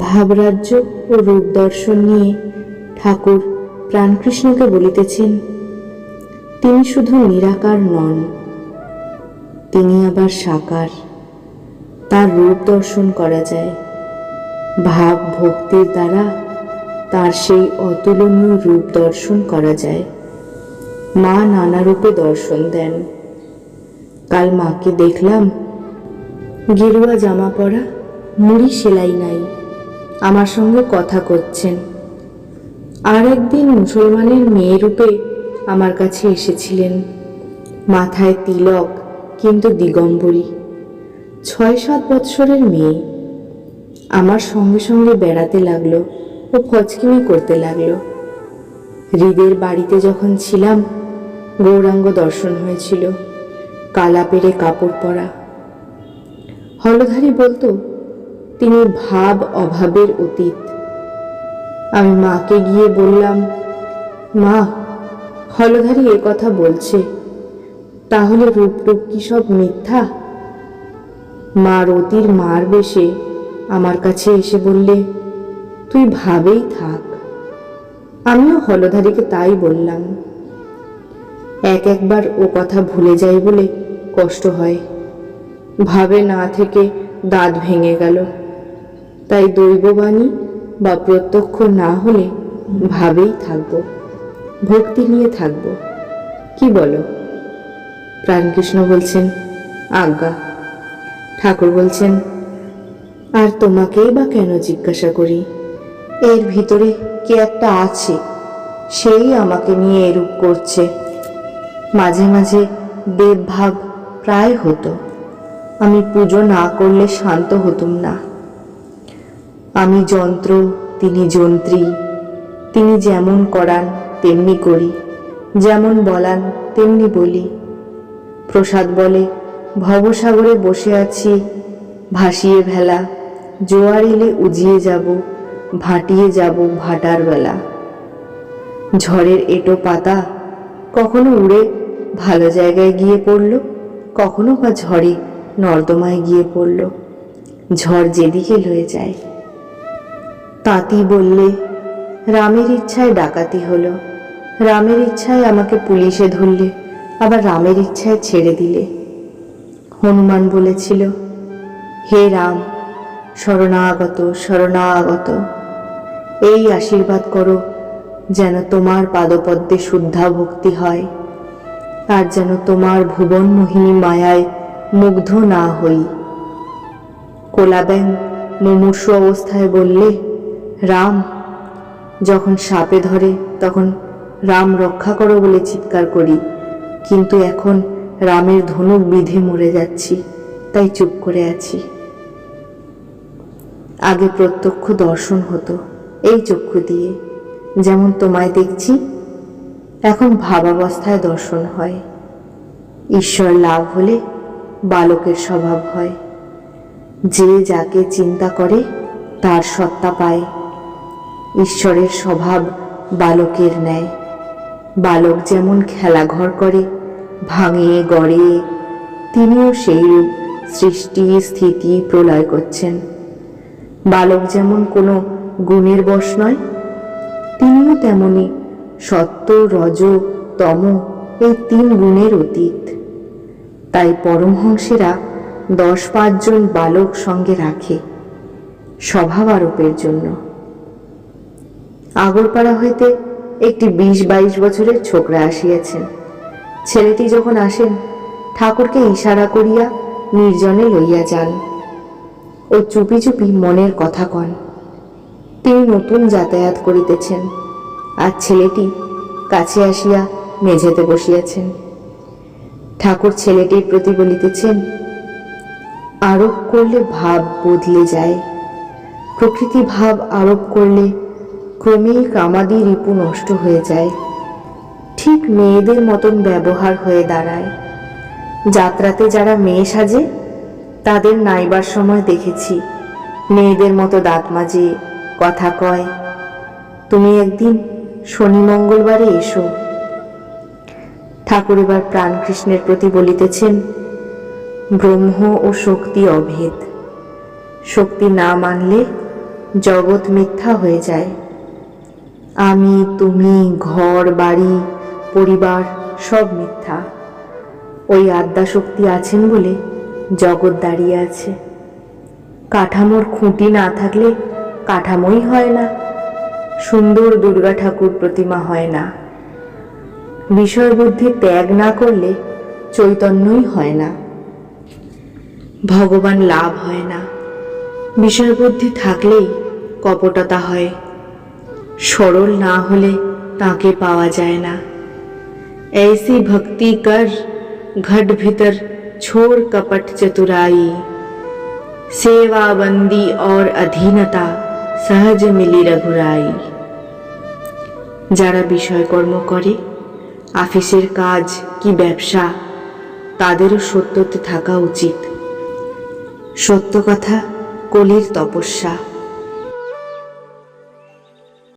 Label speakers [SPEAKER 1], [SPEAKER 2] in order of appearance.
[SPEAKER 1] ভাবরাজ্য ও রূপ দর্শন নিয়ে ঠাকুর প্রাণকৃষ্ণকে বলিতেছেন, তিনি শুধু নিরাকার নন, তিনি আবার সাকার। তার রূপ দর্শন করা যায়। ভাব ভক্তির দ্বারা তার সেই অতুলনীয় রূপ দর্শন করা যায়। মা নানা রূপে দর্শন দেন। কাল মাকে দেখলাম, গেরুয়া জামা পরা, মুড়ি সেলাই নাই। আমার সঙ্গে কথা করছেন। আর একদিন মুসলমানের মেয়ে রূপে আমার কাছে এসেছিলেন। মাথায় তিলক, কিন্তু দিগম্বরী। ছয় সাত বৎসরের মেয়ে। আমার সঙ্গে সঙ্গে বেড়াতে লাগল ও ফচকিমি করতে লাগল। হৃদের বাড়িতে যখন ছিলাম, গৌরাঙ্গ দর্শন হয়েছিল। কালা পেরে কাপড় পরা। হলধারী বলতো তিনি ভাব অভাবের অতীত। আমি মাকে গিয়ে বললাম, মা হলধারী এ কথা বলছে। তাহলে রূপটুপ কি সব মিথ্যা? মা রতির মার বেশে আমার কাছে এসে বললে, তুই ভাবেই থাক। আমিও হলধারীকে তাই বললাম। এক একবার ও কথা ভুলে যাই বলে কষ্ট হয়। ভাবে না থেকে দাঁত ভেঙে গেল। তাই দৈববাণী বা প্রত্যক্ষ না হলে ভাবেই থাকব, ভক্তি নিয়ে থাকব। কি বলো? প্রাণকৃষ্ণ বলছেন, আজ্ঞা। ঠাকুর বলছেন, আর তোমাকেই বা কেন জিজ্ঞাসা করি? এর ভিতরে কে একটা আছে, সেই আমাকে নিয়ে এরূপ করছে। মাঝে মাঝে দেবভাব প্রায় হতো। আমি পুজো না করলে শান্ত হতুম না। আমি যন্ত্র, তিনি যন্ত্রী। তিনি যেমন করান, তেমনি করি। যেমন বলান, তেমনি বলি। প্রসাদ বলে, ভবসাগরে বসে আছি, ভাসিয়ে ভেলা। জোয়ার এলে উজিয়ে যাব, ভাটিয়ে যাব ভাটার বেলা। ঝড়ের এটো পাতা কখনো উড়ে ভালো জায়গায় গিয়ে পড়ল, কখনো বা ঝড়ে নর্দমায় গিয়ে পড়ল। ঝড় যেদিকে লয়ে যায়। তাঁতি বললে, রামের ইচ্ছায় ডাকাতি হলো। রামের ইচ্ছায় আমাকে পুলিশে ধরলে, আবার রামের ইচ্ছায় ছেড়ে দিলে। হনুমান বলেছিল, হে রাম, শরণাগত শরণাগত। এই আশীর্বাদ করো, যেন তোমার পাদপদ্মে শুদ্ধা ভক্তি হয়, আর যেন তোমার ভুবন মোহিনী মায়ায় মুগ্ধ না হই। কোলাব্যাং মুমূর্ষু অবস্থায় বললে রাম। যখন সাপে ধরে, তখন রাম রক্ষা করো বলে চিৎকার করি। কিন্তু এখন রামের ধনুক বিধে মরে যাচ্ছি, তাই চুপ করে আছি। আগে প্রত্যক্ষ দর্শন হতো, এই চক্ষু দিয়ে। যেমন তোমায় দেখছি, এখন ভাবাবস্থায় দর্শন হয়। ঈশ্বর লাভ হলে বালকের স্বভাব হয়। যে যাকে চিন্তা করে, তার সত্তা পায়। ঈশ্বরের স্বভাব বালকের ন্যায়। বালক যেমন খেলাঘর করে, ভাঙে, গড়ে, তিনিও সেইরূপ সৃষ্টি, স্থিতি প্রলয় করছেন। বালক যেমন কোনো গুণের বশ নয়, তিনিও তেমনি সত্য, রজ, তম এই তিন গুণের অতীত। তাই পরমহংসেরা দশ পাঁচজন বালক সঙ্গে রাখে স্বভাব আরোপের জন্য। আগরপাড়া হইতে একটি বিশ বাইশ বছরের ছোকরা আসিয়াছেন। ছেলেটি যখন আসেন, ঠাকুরকে ইশারা করিয়া নির্জনে লইয়া যান ও চুপি চুপি মনের কথা কন। তিনি নতুন যাতায়াত করিতেছেন আর ছেলেটি কাছে আসিয়া মেঝেতে বসিয়াছেন। ঠাকুর ছেলেটির প্রতি বলিতেছেন, আরোপ করলে ভাব বদলে যায়। প্রকৃতি ভাব আরোপ করলে ক্রমেই কামাদি রিপু নষ্ট হয়ে যায়। ঠিক মেয়েদের মতন ব্যবহার হয়ে দাঁড়ায়। যাত্রাতে যারা মেয়ে সাজে, তাদের নাইবার সময় দেখেছি। মেয়েদের মতো দাঁত মাজে কথা কয়, তুমি একদিন শনি মঙ্গলবারে এসো। ঠাকুর এবার প্রাণকৃষ্ণের প্রতি বলিতেছেন, ব্রহ্ম ও শক্তি অভেদ। শক্তি না মানলে জগৎ মিথ্যা হয়ে যায়। আমি, তুমি, ঘর, বাড়ি, পরিবার, সব মিথ্যা। ওই আদ্যাশক্তি আছেন বলে জগৎ দাঁড়িয়ে আছে। কাঠামোর খুঁটি না থাকলে কাঠামোই হয় না। সুন্দর দুর্গা ঠাকুর প্রতিমা হয় না। বিষয়বুদ্ধি ত্যাগ না করলে চৈতন্যই হয় না। ভগবান লাভ হয় না। বিষয়বুদ্ধি থাকলেই কপটতা হয়। সরল না হলে তাকে পাওয়া যায় না ऐसी भक्ति कर घट भीतर छोड़ कपट चतुराई सेवा बंदी और अधीनता সহজ মিলি রঘুরাই যারা বিষয়কর্ম করে আফিসের কাজ কি ব্যবসা তাদেরও সত্যতে থাকা উচিত সত্য কথা কলির তপস্যা